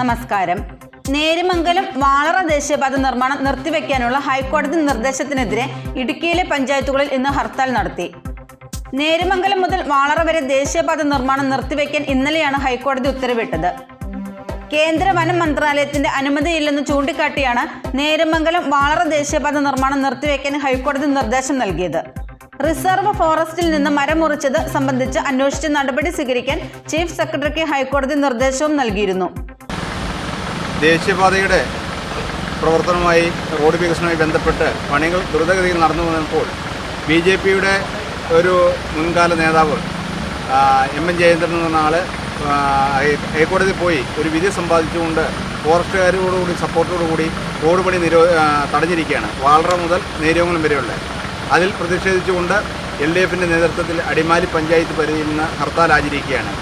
നമസ്കാരം. നേരുമംഗലം വാളറ ദേശീയപാത നിർമ്മാണം നിർത്തിവെക്കാനുള്ള ഹൈക്കോടതി നിർദ്ദേശത്തിനെതിരെ ഇടുക്കിയിലെ പഞ്ചായത്തുകളിൽ ഇന്ന് ഹർത്താൽ നടത്തി. നേരുമംഗലം മുതൽ വാളറ വരെ ദേശീയപാത നിർമ്മാണം നിർത്തിവെക്കാൻ ഇന്നലെയാണ് ഹൈക്കോടതി ഉത്തരവിട്ടത്. കേന്ദ്ര വനം മന്ത്രാലയത്തിന്റെ അനുമതിയില്ലെന്ന് ചൂണ്ടിക്കാട്ടിയാണ് നേരുമംഗലം വാളറ ദേശീയപാത നിർമ്മാണം നിർത്തിവെക്കാൻ ഹൈക്കോടതി നിർദ്ദേശം നൽകിയത്. റിസർവ് ഫോറസ്റ്റിൽ നിന്ന് മരം മുറിച്ചത് സംബന്ധിച്ച് അന്വേഷിച്ച് നടപടി സ്വീകരിക്കാൻ ചീഫ് സെക്രട്ടറിക്ക് ഹൈക്കോടതി നിർദ്ദേശവും നൽകിയിരുന്നു. ദേശീയപാതയുടെ പ്രവർത്തനവുമായി റോഡ് വികസനവുമായി ബന്ധപ്പെട്ട് പണികൾ ദ്രുതഗതിയിൽ നടന്നു വന്നപ്പോൾ ബി ജെ പിയുടെ ഒരു മുൻകാല നേതാവ് എം എൻ ജയേന്ദ്രൻ എന്ന ആൾ ഹൈക്കോടതി പോയി ഒരു വിധി സമ്പാദിച്ചുകൊണ്ട് ഫോറസ്റ്റുകാരോടുകൂടി സപ്പോർട്ടോടുകൂടി റോഡ് പണി നിരോ തടഞ്ഞിരിക്കുകയാണ് വാളറ മുതൽ നേരിയോങ്ങളും വരെയുള്ള. അതിൽ പ്രതിഷേധിച്ചുകൊണ്ട് എൽ ഡി എഫിന്റെ നേതൃത്വത്തിൽ അടിമാലി പഞ്ചായത്ത് പരിധിയിൽ നിന്ന് ഹർത്താൽ ആചരിക്കുകയാണ്.